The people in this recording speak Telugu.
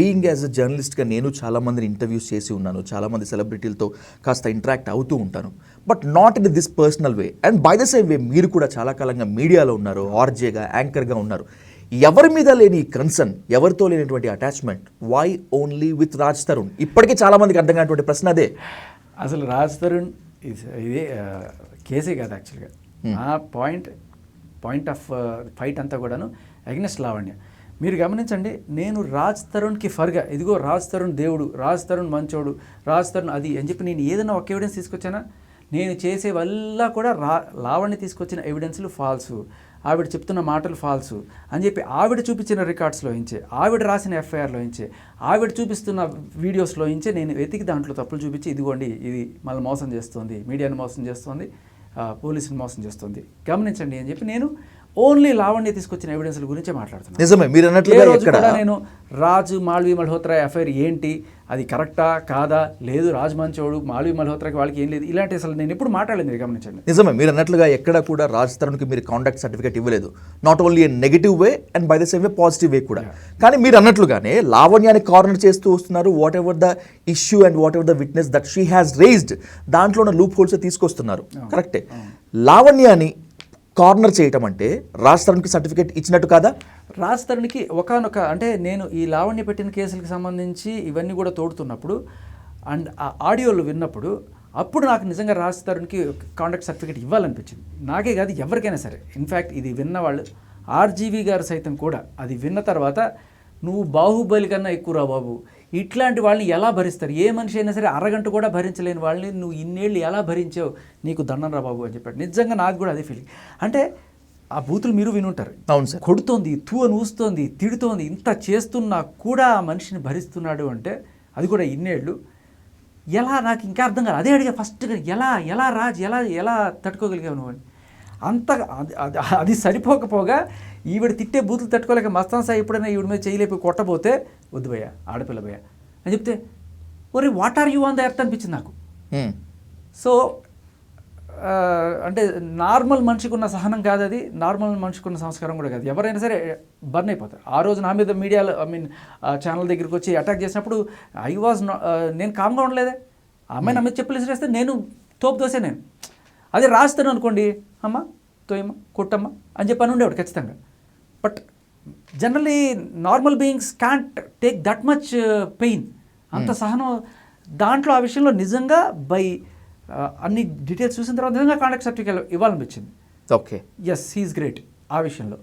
బీయింగ్ యాజ్ అ జర్నలిస్ట్గా నేను చాలామందిని ఇంటర్వ్యూస్ చేసి ఉన్నాను. చాలామంది సెలబ్రిటీలతో కాస్త ఇంటరాక్ట్ అవుతూ ఉంటాను. But not in this personal way. And by the same way మీరు కూడా చాలా కాలంగా మీడియాలో ఉన్నారు. ఆర్జేగా యాంకర్గా ఉన్నారు. ఎవరి మీద లేని కన్సర్న్ ఎవరితో లేనటువంటి attachment why only with Raj Tarun ఇప్పటికే చాలా మందికి అర్థం కానటువంటి ప్రశ్న అదే. అసలు రాజ్ తరుణ్ ఇది ఆ, కేసే కాదు యాక్చువల్గా నా పాయింట్ పాయింట్ ఆఫ్ ఫైట్ అంతా కూడాను అగ్నెస్ట్ లావణ్య. మీరు గమనించండి నేను రాజ్ తరుణ్కి ఫర్గా. ఇదిగో రాజ్ తరుణ్ దేవుడు రాజ్ తరుణ్ మంచోడు రాజ్ తరుణ్ అది అని చెప్పి నేను ఏదైనా ఒక ఎవిడెన్స్ తీసుకొచ్చానా? నేను చేసే వల్ల కూడా రా లావణ్య తీసుకొచ్చిన ఎవిడెన్స్లు ఫాల్సు ఆవిడ చెప్తున్న మాటలు ఫాల్సు అని చెప్పి ఆవిడ చూపించిన రికార్డ్స్లో ఇంచే ఆవిడ రాసిన ఎఫ్ఐఆర్లో ఇంచే ఆవిడ చూపిస్తున్న వీడియోస్లో ఇంచే నేను వెతికి దాంట్లో తప్పులు చూపించి ఇదిగోండి ఇది మళ్ళీ మోసం చేస్తుంది మీడియాను మోసం చేస్తుంది పోలీసుని మోసం చేస్తుంది. గమనించండి అని చెప్పి నేను ఓన్లీ లావణ్య తీసుకొచ్చిన ఎవిడెన్స్ల గురించే మాట్లాడుతున్నాను నిజమే మీరు ఏ అన్నట్లుగా నేను రాజు మాళవి మల్హోత్రా ఎఫ్ఐఆర్ ఏంటి? అది కరెక్టా కాదా? లేదు రాజు మంచోడు మాళవి మల్హోత్రాకి వాళ్ళకి ఏం లేదు. ఇలాంటి అసలు నేను ఎప్పుడు మాట్లాడలేదు మీరు గమనించండి. నిజమే మీరు అన్నట్లుగా ఎక్కడ కూడా రాజ్ తరుణ్కి మీరు కాంటాక్ట్ సర్టిఫికేట్ ఇవ్వలేదు. Not only negative way and by the same way positive way కూడా. కానీ మీరు అన్నట్లుగానే లావణ్యాన్ని కార్నర్ చేస్తూ వస్తున్నారు whatever the issue and whatever the witness that she has raised దాంట్లో ఉన్న లూప్ హోల్స్ తీసుకొస్తున్నారు. కరెక్టే లావణ్యాన్ని కార్నర్ చేయటం అంటే రాజ్ తరుణ్కి సర్టిఫికేట్ ఇచ్చినట్టు కాదా? రాజ్ తరుణ్కి ఒకనొక అంటే నేను ఈ లావణ్య పెట్టిన కేసులకు సంబంధించి ఇవన్నీ కూడా తోడుతున్నప్పుడు అండ్ ఆ ఆడియోలు విన్నప్పుడు అప్పుడు నాకు నిజంగా రాజ్ తరుణ్కి కాంటాక్ట్ సర్టిఫికేట్ ఇవ్వాలనిపించింది. నాకే కాదు ఎవరికైనా సరే. ఇన్ఫ్యాక్ట్ ఇది విన్న వాళ్ళు ఆర్జీవి గారు సైతం కూడా అది విన్న తర్వాత నువ్వు బాహుబలి కన్నా ఎక్కువ రా బాబు. ఇట్లాంటి వాళ్ళని ఎలా భరిస్తారు? ఏ మనిషి అయినా సరే అరగంట కూడా భరించలేని వాళ్ళని నువ్వు ఇన్నేళ్ళు ఎలా భరించావు? నీకు దండం రా బాబు అని చెప్పాడు. నిజంగా నాకు కూడా అదే ఫీలింగ్ అంటే ఆ బూతులు మీరు వినుంటారు. అవును సార్. కొడుతోంది తూ అని ఊస్తోంది తిడుతోంది ఇంత చేస్తున్నా కూడా ఆ మనిషిని భరిస్తున్నాడు అంటే అది కూడా ఇన్నేళ్ళు. ఎలా? నాకు ఇంకా అర్థం కాదు అదే అడిగా ఫస్ట్గా. ఎలా? ఎలా రాజ్? ఎలా? ఎలా తట్టుకోగలిగావు నువ్వు అని? అంత అది- సరిపోకపోగా ఈవిడ తిట్టే బూతులు తట్టుకోలేక మస్తాన్ సాయి ఎప్పుడైనా ఈవిడ మీద చేయలేపి కొట్టబోతే వద్దు భయ్య ఆడపిల్ల భయ్య అని చెప్తే ఒరే what are you on the earth అనిపించింది నాకు. Hmm. సో అంటే నార్మల్ మనిషికి ఉన్న సహనం కాదు అది నార్మల్ మనిషికి ఉన్న సంస్కారం కూడా కాదు. ఎవరైనా సరే బర్న్ అయిపోతారు. ఆ రోజు నా మీద మీడియాలో ఐ మీన్ ఛానల్ దగ్గరికి వచ్చి అటాక్ చేసినప్పుడు ఐ వాజ్ నేను కామ్గా ఉండలేదే. ఆ అమ్మాయి నా మీద చెప్పులు విసిరేస్తే నేను తోపు దోసే నేను. అదే రాస్తాను అనుకోండి అమ్మ తోయమ్మ కొట్టమ్మ అని చెప్పని ఉండేవాడు ఖచ్చితంగా. But generally normal beings can't take that much pain అంత సహనం దాంట్లో ఆ విషయంలో నిజంగా బై అన్ని డీటెయిల్స్ చూసిన తర్వాత నిజంగా కాంటాక్ట్ సర్టిఫికేట్ ఇవ్వాలనిపించింది. ఓకే ఎస్ హీఈస్ గ్రేట్ ఆ విషయంలో.